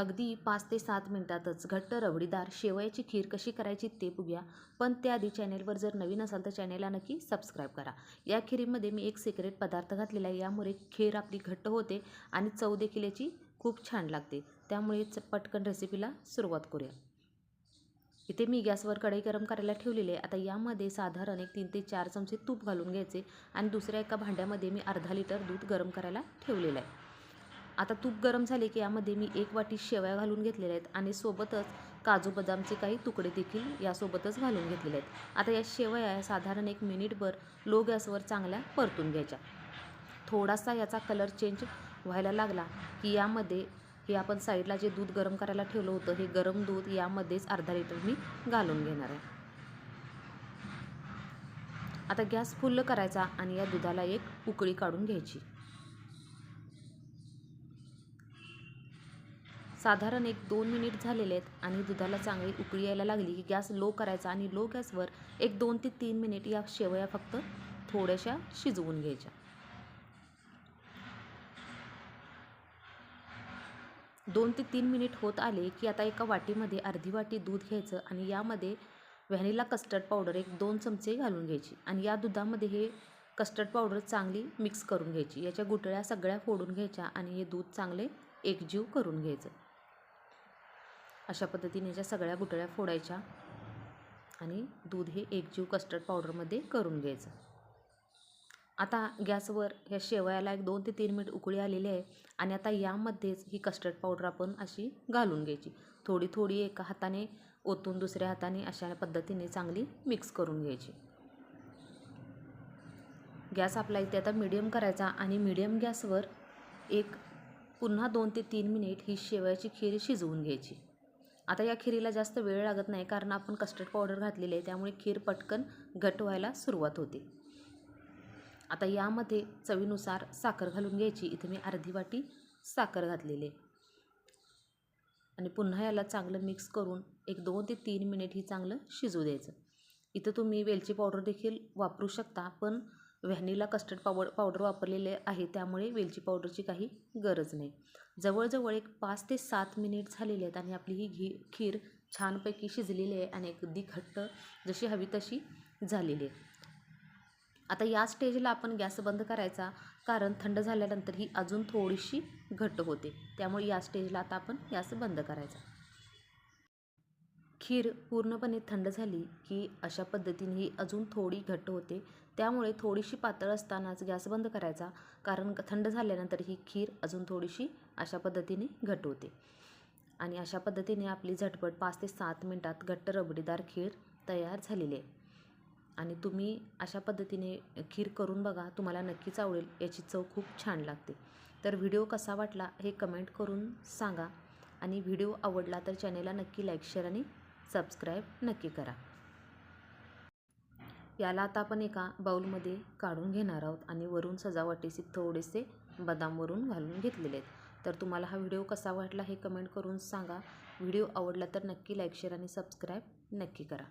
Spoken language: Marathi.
अगदी पाच ते सात मिनटातच घट्ट रवडीदार शेवयाची खीर कशी करायची ते बघूया. पण त्याआधी चॅनेलवर जर नवीन असाल तर चॅनेलला नक्की सबस्क्राईब करा. या खिरीमध्ये मी एक सिक्रेट पदार्थ घातलेला आहे. यामुळे खीर आपली घट्ट होते आणि चव देखील याची खूप छान लागते. त्यामुळे पटकन रेसिपीला सुरुवात करूया. इथे मी गॅसवर कढई गरम करायला ठेवलेली आहे. आता यामध्ये साधारण एक तीन ते चार चमचे तूप घालून घ्यायचे आणि दुसऱ्या एका भांड्यामध्ये मी अर्धा लिटर दूध गरम करायला ठेवलेलं आहे. आता तूप गरम झाले की यामध्ये मी एक वाटी शेवया घालून घेतलेल्या आहेत आणि सोबतच काजू बदामचे काही तुकडे देखील यासोबतच घालून घेतलेले आहेत. आता या शेवया साधारण एक मिनिटभर लो गॅसवर चांगल्या परतून घ्यायच्या. थोडासा याचा कलर चेंज व्हायला लागला की यामध्ये हे आपण साईडला जे दूध गरम करायला ठेवलं होतं हे गरम दूध यामध्येच अर्धा लिटर मी घालून घेणार आहे. आता गॅस फुल्ल करायचा आणि या दुधाला एक उकळी काढून घ्यायची. साधारण एक दोन मिनिट झालेले आहेत आणि दुधाला चांगली उकळी यायला लागली की गॅस लो करायचा आणि लो गॅसवर एक दोन ते तीन मिनिट या शेवया फक्त थोड्याशा शिजवून घ्यायच्या. दोन ते तीन मिनिट होत आले की आता एका वाटीमध्ये अर्धी वाटी दूध घ्यायचं आणि यामध्ये व्हॅनिला कस्टर्ड पावडर एक दोन चमचे घालून घ्यायची आणि या दुधामध्ये हे कस्टर्ड पावडर चांगली मिक्स करून घ्यायची. याच्या गुटळ्या सगळ्या फोडून घ्यायच्या आणि हे दूध चांगले एकजीव करून घ्यायचं. अशा पद्धतीने याच्या सगळ्या गुटळ्या फोडायच्या आणि दूध हे एकजीव कस्टर्ड पावडरमध्ये करून घ्यायचं. आता गॅसवर ह्या शेवयाला एक दोन ते तीन मिनिट उकळी आलेली आहे आणि आता यामध्येच ही कस्टर्ड पावडर आपण अशी घालून घ्यायची. थोडी थोडी एका हाताने ओतून दुसऱ्या हाताने अशा पद्धतीने चांगली मिक्स करून घ्यायची. गॅस आपला इथे आता मिडियम करायचा आणि मिडियम गॅसवर एक पुन्हा दोन ते तीन मिनिट ही शेवयाची खीर शिजवून घ्यायची. आता या खिरीला जास्त वेळ लागत नाही कारण आपण कस्टर्ड पावडर घातलेली आहे. त्यामुळे खीर पटकन घट व्हायला सुरुवात होते. आता यामध्ये चवीनुसार साखर घालून घ्यायची. इथे मी अर्धी वाटी साखर घातलेली आहे. आणि पुन्हा याला चांगलं मिक्स करून एक दोन ते तीन मिनिट ही चांगलं शिजू द्यायचं. इथं तुम्ही वेलची पावडर देखील वापरू शकता पण व्हॅनिला कस्टर्ड पावड पावडर वापरलेले आहे. त्यामुळे वेलची पावडरची काही गरज नाही. जवळजवळ एक पाच ते सात मिनिट झालेले आहेत आणि आपली ही घी खीर छानपैकी शिजलेली आहे आणि अगदी घट्ट जशी हवी तशी झालेली आहे. आता या स्टेजला आपण गॅस बंद करायचा कारण थंड झाल्यानंतर ही अजून थोडीशी घट्ट होते. त्यामुळे या स्टेजला आता आपण गॅस बंद करायचा. खीर पूर्णपणे थंड झाली की अशा पद्धतीने ही अजून थोडी घट्ट होते. त्यामुळे थोडीशी पातळ असतानाच गॅस बंद करायचा. कारण थंड झाल्यानंतर ही खीर अजून थोडीशी अशा पद्धतीने घट होते. आणि अशा पद्धतीने आपली झटपट पाच ते सात मिनटात घट्ट रबडीदार खीर तयार झालेली आहे. आणि तुम्ही अशा पद्धतीने खीर करून बघा तुम्हाला नक्कीच आवडेल याची चव खूप छान लागते. तर व्हिडिओ कसा वाटला हे कमेंट करून सांगा. आणि व्हिडिओ आवडला तर चॅनेलला नक्की लाईक शेअर आणि सबस्क्राईब नक्की करा. याला आता आपण एका बाऊलमध्ये काढून घेणार आहोत आणि वरून सजावटीचे थोडेसे बदाम वरून घालून घेतलेले आहेत. तर तुम्हाला हा व्हिडिओ कसा वाटला हे कमेंट करून सांगा. व्हिडिओ आवडला तर नक्की लाईक शेअर आणि सबस्क्राईब नक्की करा.